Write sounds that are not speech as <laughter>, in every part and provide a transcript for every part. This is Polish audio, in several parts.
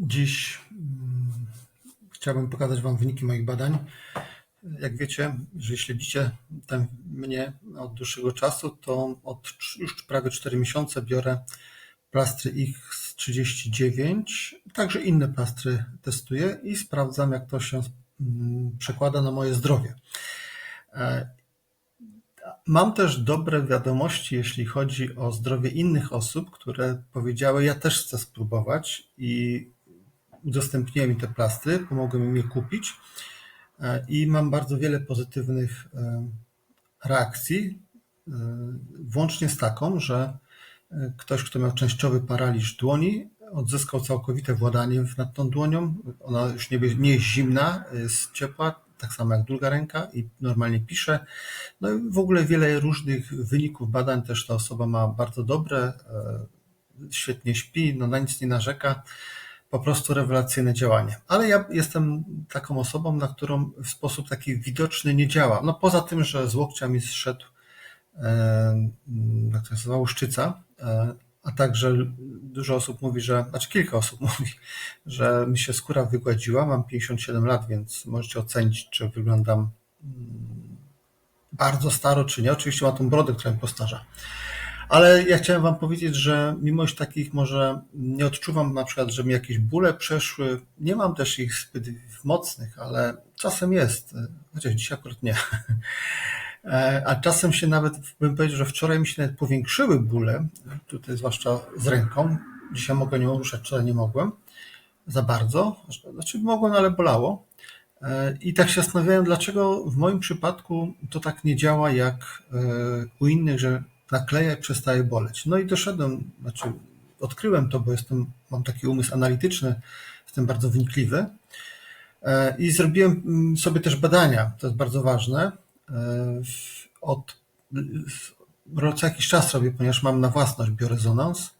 Dziś mm, chciałbym pokazać Wam wyniki moich badań. Jak wiecie, jeżeli śledzicie ten, mnie od dłuższego czasu, to od już prawie 4 miesiące biorę plastry X39, także inne plastry testuję i sprawdzam, jak to się mm, przekłada na moje zdrowie. E, mam też dobre wiadomości, jeśli chodzi o zdrowie innych osób, które powiedziały, ja też chcę spróbować i udostępniłem mi te plastry, pomogłem im je kupić e, i mam bardzo wiele pozytywnych e, reakcji, e, włącznie z taką, że ktoś, kto miał częściowy paraliż dłoni, odzyskał całkowite władanie nad tą dłonią. Ona już nie, nie jest zimna, jest ciepła, tak samo jak druga ręka i normalnie pisze. No i w ogóle wiele różnych wyników badań też ta osoba ma bardzo dobre, świetnie śpi, no na nic nie narzeka po prostu rewelacyjne działanie. Ale ja jestem taką osobą, na którą w sposób taki widoczny nie działa. No poza tym, że z łokcia mi zszedł, e, jak to się nazywa, łuszczyca, e, a także dużo osób mówi, że, znaczy kilka osób <laughs> mówi, że mi się skóra wygładziła. Mam 57 lat, więc możecie ocenić, czy wyglądam mm, bardzo staro, czy nie. Oczywiście mam tą brodę, która mi postarza. Ale ja chciałem Wam powiedzieć, że mimo że takich może nie odczuwam na przykład, że mi jakieś bóle przeszły, nie mam też ich zbyt mocnych, ale czasem jest, chociaż dzisiaj akurat nie. <laughs> A czasem się nawet, bym powiedział, że wczoraj mi się nawet powiększyły bóle, tutaj zwłaszcza z ręką. Dzisiaj mogę nią ruszać, wczoraj nie mogłem za bardzo. Znaczy mogłem, ale bolało. I tak się zastanawiałem, dlaczego w moim przypadku to tak nie działa jak u innych, że nakleja i przestaje boleć. No i doszedłem, znaczy odkryłem to, bo jestem, mam taki umysł analityczny, jestem bardzo wnikliwy e, i zrobiłem mm, sobie też badania, to jest bardzo ważne. E, od co jakiś czas robię, ponieważ mam na własność biorezonans,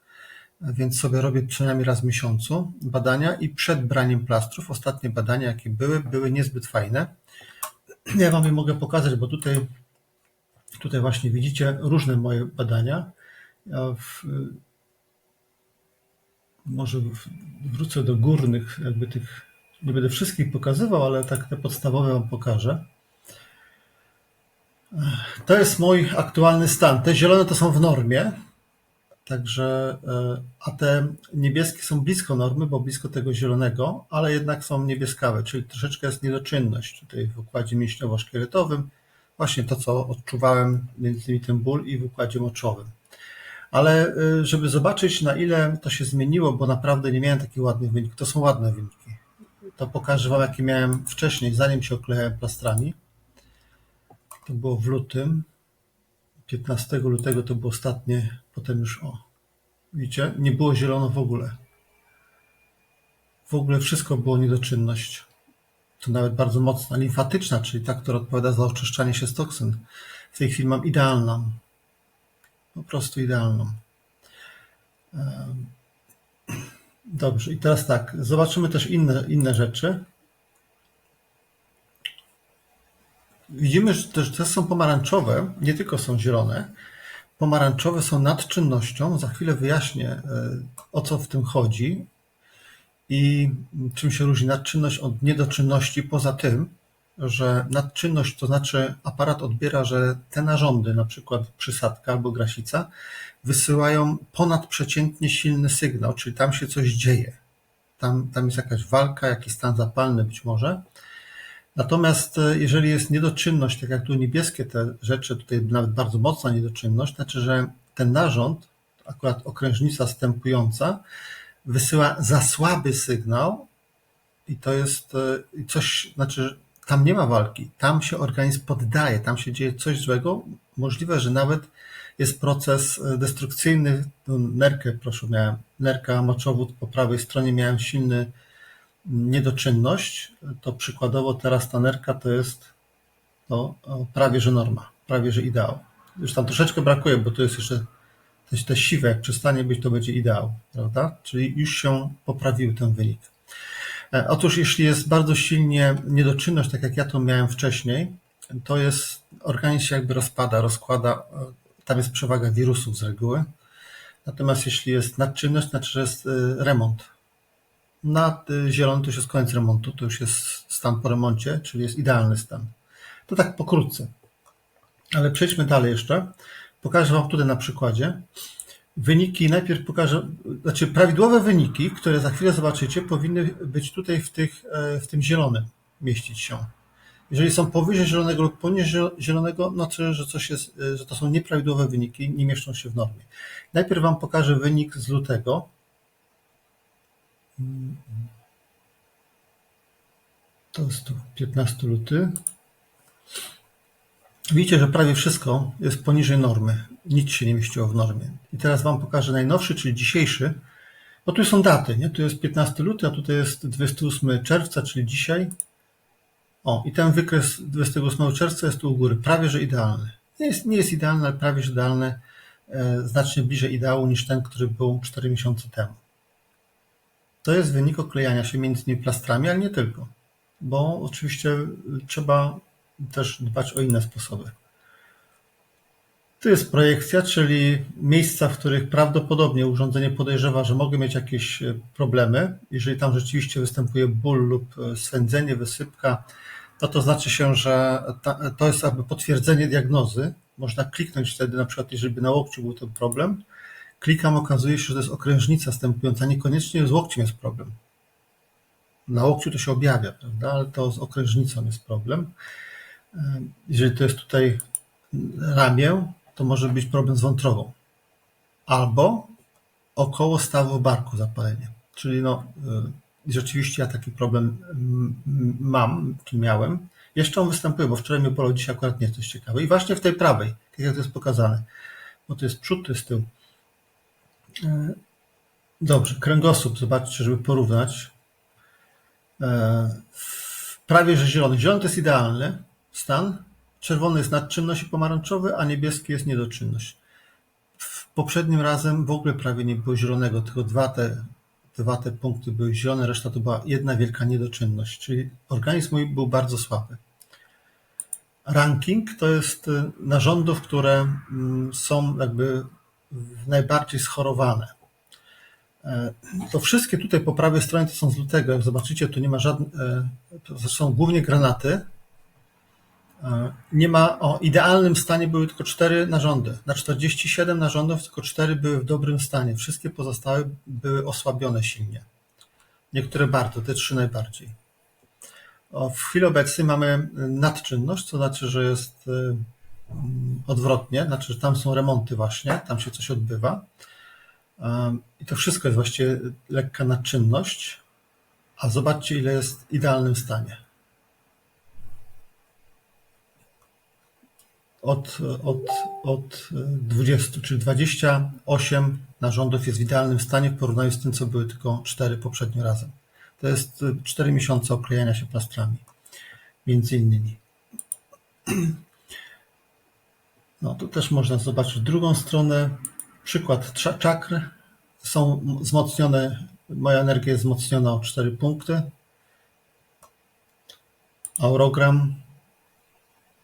więc sobie robię przynajmniej raz w miesiącu badania i przed braniem plastrów, ostatnie badania jakie były, były niezbyt fajne. <clears throat> Ja wam je mogę pokazać, bo tutaj Tutaj właśnie widzicie różne moje badania. Ja w, może wrócę do górnych, jakby tych, nie będę wszystkich pokazywał, ale tak te podstawowe Wam pokażę. To jest mój aktualny stan. Te zielone to są w normie, także, e, a te niebieskie są blisko normy, bo blisko tego zielonego, ale jednak są niebieskawe, czyli troszeczkę jest niedoczynność tutaj w układzie mięśniowo-szkieletowym właśnie to, co odczuwałem, między innymi ten ból i w układzie moczowym. Ale y, żeby zobaczyć, na ile to się zmieniło, bo naprawdę nie miałem takich ładnych wyników, to są ładne wyniki. To pokażę Wam, jakie miałem wcześniej, zanim się oklejałem plastrami. To było w lutym. 15 lutego to było ostatnie, potem już o. Widzicie? Nie było zielono w ogóle. W ogóle wszystko było niedoczynność to nawet bardzo mocna, limfatyczna, czyli ta, która odpowiada za oczyszczanie się z toksyn. W tej chwili mam idealną. Po prostu idealną. Dobrze, i teraz tak, zobaczymy też inne, inne rzeczy. Widzimy, że też te są pomarańczowe, nie tylko są zielone. Pomarańczowe są nad czynnością. Za chwilę wyjaśnię, e, o co w tym chodzi i czym się różni nadczynność od niedoczynności, poza tym, że nadczynność to znaczy aparat odbiera, że te narządy, na przykład przysadka albo grasica, wysyłają ponadprzeciętnie silny sygnał, czyli tam się coś dzieje. Tam, tam jest jakaś walka, jakiś stan zapalny być może. Natomiast e, jeżeli jest niedoczynność, tak jak tu niebieskie te rzeczy, tutaj nawet bardzo mocna niedoczynność, znaczy, że ten narząd, akurat okrężnica stępująca, wysyła za słaby sygnał i to jest e, coś, znaczy tam nie ma walki, tam się organizm poddaje, tam się dzieje coś złego. Możliwe, że nawet jest proces e, destrukcyjny. Nerkę, proszę, miałem nerka, moczowód po prawej stronie miałem silny niedoczynność. To przykładowo teraz ta nerka to jest no, prawie że norma, prawie że ideał. Już tam troszeczkę brakuje, bo to jest jeszcze te, te siwe, jak przestanie być, to będzie ideał, prawda? Czyli już się poprawił ten wynik. E, otóż jeśli jest bardzo silnie niedoczynność, tak jak ja to miałem wcześniej, to jest, organizm się jakby rozpada, rozkłada, e, tam jest przewaga wirusów z reguły. Natomiast jeśli jest nadczynność, znaczy, że jest e, remont. Na y, zielono to już jest koniec remontu, to już jest stan po remoncie, czyli jest idealny stan. To tak pokrótce. Ale przejdźmy dalej jeszcze. Pokażę Wam tutaj na przykładzie. Wyniki najpierw pokażę, znaczy prawidłowe wyniki, które za chwilę zobaczycie, powinny być tutaj w, tych, e, w tym zielonym mieścić się. Jeżeli są powyżej zielonego lub poniżej zielonego, znaczy, że coś jest, e, że to są nieprawidłowe wyniki, nie mieszczą się w normie. Najpierw Wam pokażę wynik z lutego. To jest tu 15 luty. Widzicie, że prawie wszystko jest poniżej normy. Nic się nie mieściło w normie. I teraz Wam pokażę najnowszy, czyli dzisiejszy. Bo tu są daty, nie? Tu jest 15 luty, a tutaj jest 28 czerwca, czyli dzisiaj. O, i ten wykres 28 czerwca jest tu u góry. Prawie, że idealny. Nie jest, nie jest idealny, ale prawie, że idealny. E, znacznie bliżej ideału niż ten, który był 4 miesiące temu. To jest wynik oklejania się między tymi plastrami, ale nie tylko. Bo oczywiście trzeba też dbać o inne sposoby. Tu jest projekcja, czyli miejsca, w których prawdopodobnie urządzenie podejrzewa, że mogą mieć jakieś e, problemy. Jeżeli tam rzeczywiście występuje ból lub e, swędzenie, wysypka, no to znaczy się, że to jest jakby potwierdzenie diagnozy. Można kliknąć wtedy, na przykład, jeżeli na łokciu był ten problem. Klikam, okazuje się, że to jest okrężnica stępująca. Niekoniecznie z łokciem jest problem. Na łokciu to się objawia, prawda? ale to z okrężnicą jest problem. Jeżeli to jest tutaj ramię, to może być problem z wątrobą. Albo około stawu barku zapalenie. Czyli no, y, rzeczywiście ja taki problem mam, czy miałem. Jeszcze on występuje, bo wczoraj mnie bolał, dzisiaj akurat nie jest coś ciekawe. I właśnie w tej prawej, tak jak to jest pokazane. Bo to jest przód, to jest tył. Y, dobrze, kręgosłup, zobaczcie, żeby porównać. Prawie, że zielony. Zielony to jest idealny, stan. Czerwony jest nadczynność i pomarańczowy, a niebieski jest niedoczynność. Poprzednim razem w ogóle prawie nie było zielonego, tylko dwa te, dwa te punkty były zielone, reszta to była jedna wielka niedoczynność, czyli organizm mój był bardzo słaby. Ranking to jest y, narządów, które mm, są jakby najbardziej schorowane. E, to wszystkie tutaj po prawej stronie to są z lutego. Jak zobaczycie, tu nie ma żadnych, e, to są głównie granaty, nie ma, o idealnym stanie były tylko cztery narządy. Na 47 narządów tylko cztery były w dobrym stanie. Wszystkie pozostałe były osłabione silnie. Niektóre bardzo, te trzy najbardziej. O, w chwili obecnej mamy nadczynność, co znaczy, że jest y, odwrotnie, znaczy, że tam są remonty właśnie, tam się coś odbywa. Y, I to wszystko jest właściwie lekka nadczynność, a zobaczcie, ile jest w idealnym stanie. Od, od, od 20, czyli 28 narządów jest w idealnym stanie w porównaniu z tym, co były tylko 4 poprzednio razem. To jest 4 miesiące oklejania się plastrami, między innymi. No, tu też można zobaczyć drugą stronę. Przykład czakr. Są wzmocnione, moja energia jest wzmocniona o 4 punkty. Aurogram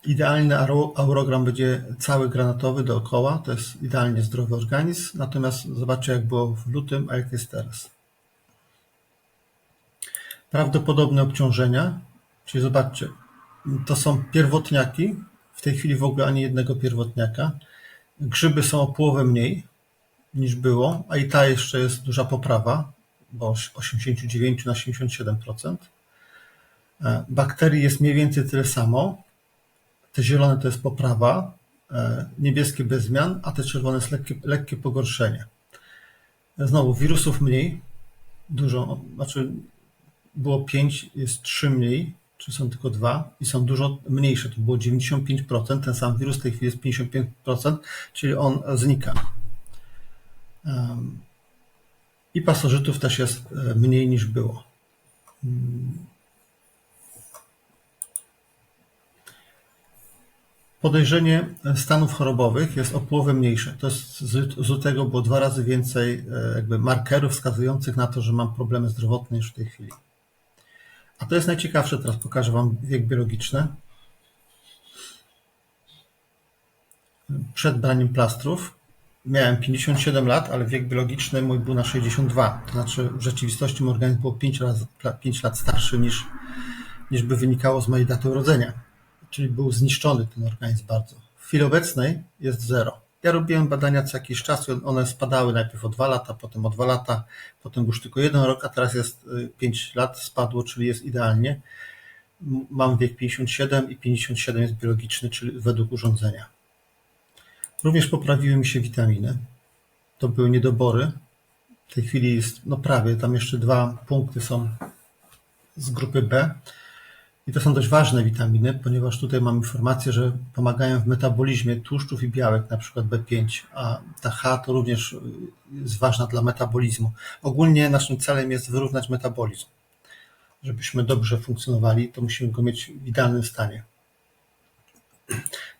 Idealny aurogram będzie cały granatowy dookoła, to jest idealnie zdrowy organizm, natomiast zobaczcie jak było w lutym, a jak jest teraz. Prawdopodobne obciążenia, czyli zobaczcie, to są pierwotniaki, w tej chwili w ogóle ani jednego pierwotniaka. Grzyby są o połowę mniej niż było, a i ta jeszcze jest duża poprawa, bo 89 na 77%. E, bakterii jest mniej więcej tyle samo, te zielone to jest poprawa, e, niebieskie bez zmian, a te czerwone jest lekkie, lekkie pogorszenie. Znowu wirusów mniej, dużo, znaczy było 5, jest 3 mniej, czy są tylko dwa i są dużo mniejsze. To było 95%, ten sam wirus w tej chwili jest 55%, czyli on znika. I pasożytów też jest e, mniej niż było. Podejrzenie stanów chorobowych jest o połowę mniejsze. To jest z lutego było dwa razy więcej e, jakby markerów wskazujących na to, że mam problemy zdrowotne niż w tej chwili. A to jest najciekawsze, teraz pokażę Wam wiek biologiczny. Przed braniem plastrów. miałem 57 lat, ale wiek biologiczny mój był na 62. To znaczy w rzeczywistości mój organizm był 5 lat, 5 lat starszy niż, niż by wynikało z mojej daty urodzenia. Czyli był zniszczony ten organizm bardzo. W chwili obecnej jest zero. Ja robiłem badania co jakiś czas i one spadały najpierw o 2 lata, potem o 2 lata, potem już tylko jeden rok, a teraz jest 5 lat spadło, czyli jest idealnie. Mam wiek 57 i 57 jest biologiczny, czyli według urządzenia. Również poprawiły mi się witaminy. To były niedobory. W tej chwili jest, no prawie, tam jeszcze dwa punkty są z grupy B. I to są dość ważne witaminy, ponieważ tutaj mam informację, że pomagają w metabolizmie tłuszczów i białek, na przykład B5, a ta H to również jest ważna dla metabolizmu. Ogólnie naszym celem jest wyrównać metabolizm. Żebyśmy dobrze funkcjonowali, to musimy go mieć w idealnym stanie.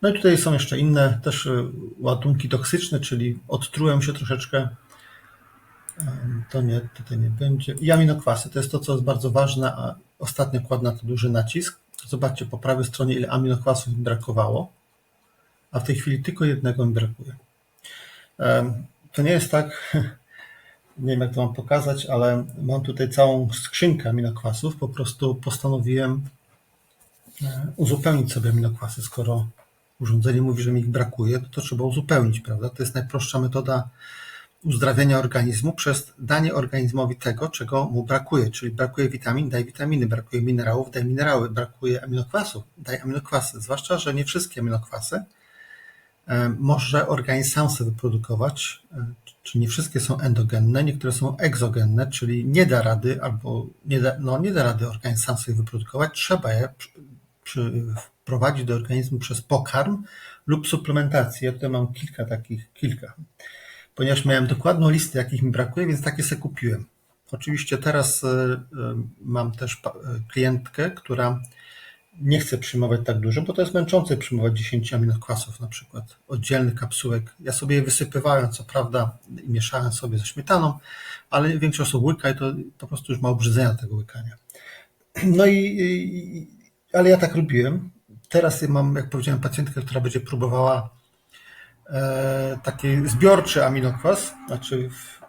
No i tutaj są jeszcze inne też ładunki toksyczne, czyli odtrułem się troszeczkę. To nie, tutaj nie będzie. I aminokwasy, to jest to, co jest bardzo ważne, a ostatnio kładę na to duży nacisk. Zobaczcie po prawej stronie, ile aminokwasów mi brakowało, a w tej chwili tylko jednego mi brakuje. To nie jest tak, <laughs> nie wiem jak to mam pokazać, ale mam tutaj całą skrzynkę aminokwasów. Po prostu postanowiłem e, uzupełnić sobie aminokwasy. Skoro urządzenie mówi, że mi ich brakuje, to, to trzeba uzupełnić, prawda? To jest najprostsza metoda uzdrawiania organizmu przez danie organizmowi tego, czego mu brakuje. Czyli brakuje witamin, daj witaminy, brakuje minerałów, daj minerały, brakuje aminokwasów, daj aminokwasy. Zwłaszcza, że nie wszystkie aminokwasy e, może organizm sam sobie wyprodukować, e, czy nie wszystkie są endogenne, niektóre są egzogenne, czyli nie da rady albo nie da, no nie da rady organizm sam sobie wyprodukować, trzeba je wprowadzić do organizmu przez pokarm lub suplementację. Ja tutaj mam kilka takich, kilka ponieważ miałem dokładną listę, jakich mi brakuje, więc takie sobie kupiłem. Oczywiście teraz e, e, mam też e, klientkę, która nie chce przyjmować tak dużo, bo to jest męczące przyjmować 10 aminokwasów na przykład, oddzielnych kapsułek. Ja sobie je wysypywałem, co prawda, i mieszałem sobie ze śmietaną, ale większość osób łyka i to po prostu już ma obrzydzenia tego łykania. No i, i ale ja tak robiłem. Teraz mam, jak powiedziałem, pacjentkę, która będzie próbowała taki zbiorczy aminokwas, znaczy w,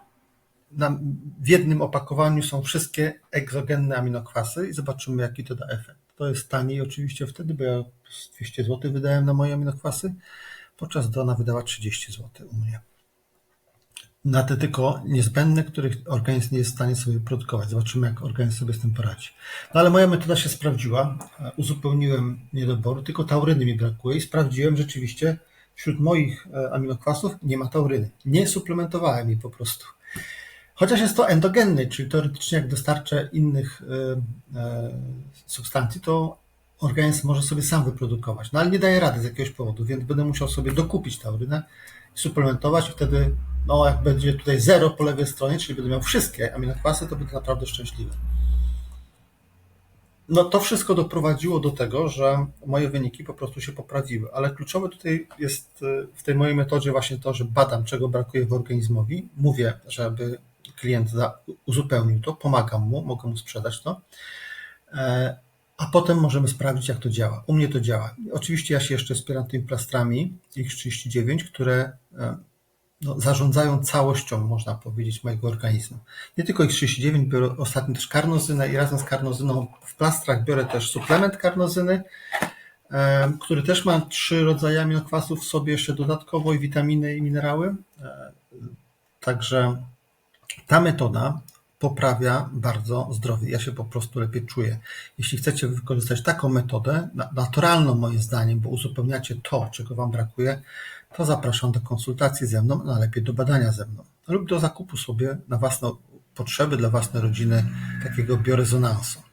na, w jednym opakowaniu są wszystkie egzogenne aminokwasy i zobaczymy, jaki to da efekt. To jest taniej oczywiście wtedy, bo ja 200 zł wydałem na moje aminokwasy, podczas gdy ona wydała 30 zł u mnie. Na te tylko niezbędne, których organizm nie jest w stanie sobie produkować. Zobaczymy, jak organizm sobie z tym poradzi. No ale moja metoda się sprawdziła. Uzupełniłem niedoboru, tylko tauryny mi brakuje i sprawdziłem rzeczywiście, wśród moich e, aminokwasów nie ma tauryny. Nie suplementowałem jej po prostu. Chociaż jest to endogenny, czyli teoretycznie jak dostarczę innych e, e, substancji, to organizm może sobie sam wyprodukować. No ale nie daje rady z jakiegoś powodu, więc będę musiał sobie dokupić taurynę i suplementować wtedy, no jak będzie tutaj zero po lewej stronie, czyli będę miał wszystkie aminokwasy, to będę naprawdę szczęśliwy. No to wszystko doprowadziło do tego, że moje wyniki po prostu się poprawiły, ale kluczowe tutaj jest y, w tej mojej metodzie właśnie to, że badam, czego brakuje w organizmowi, mówię, żeby klient uzupełnił to, pomagam mu, mogę mu sprzedać to, e, a potem możemy sprawdzić, jak to działa. U mnie to działa. Oczywiście ja się jeszcze wspieram tymi plastrami X39, które e, no, zarządzają całością, można powiedzieć, mojego organizmu. Nie tylko X39, biorę ostatnio też karnozynę i razem z karnozyną w plastrach biorę też suplement karnozyny, który też ma trzy rodzaje aminokwasów w sobie jeszcze dodatkowo i witaminy i minerały. E, także ta metoda poprawia bardzo zdrowie. Ja się po prostu lepiej czuję. Jeśli chcecie wykorzystać taką metodę, naturalną moim zdaniem, bo uzupełniacie to, czego Wam brakuje, to zapraszam do konsultacji ze mną, a najlepiej do badania ze mną lub do zakupu sobie na własne potrzeby, dla własnej rodziny takiego biorezonansu.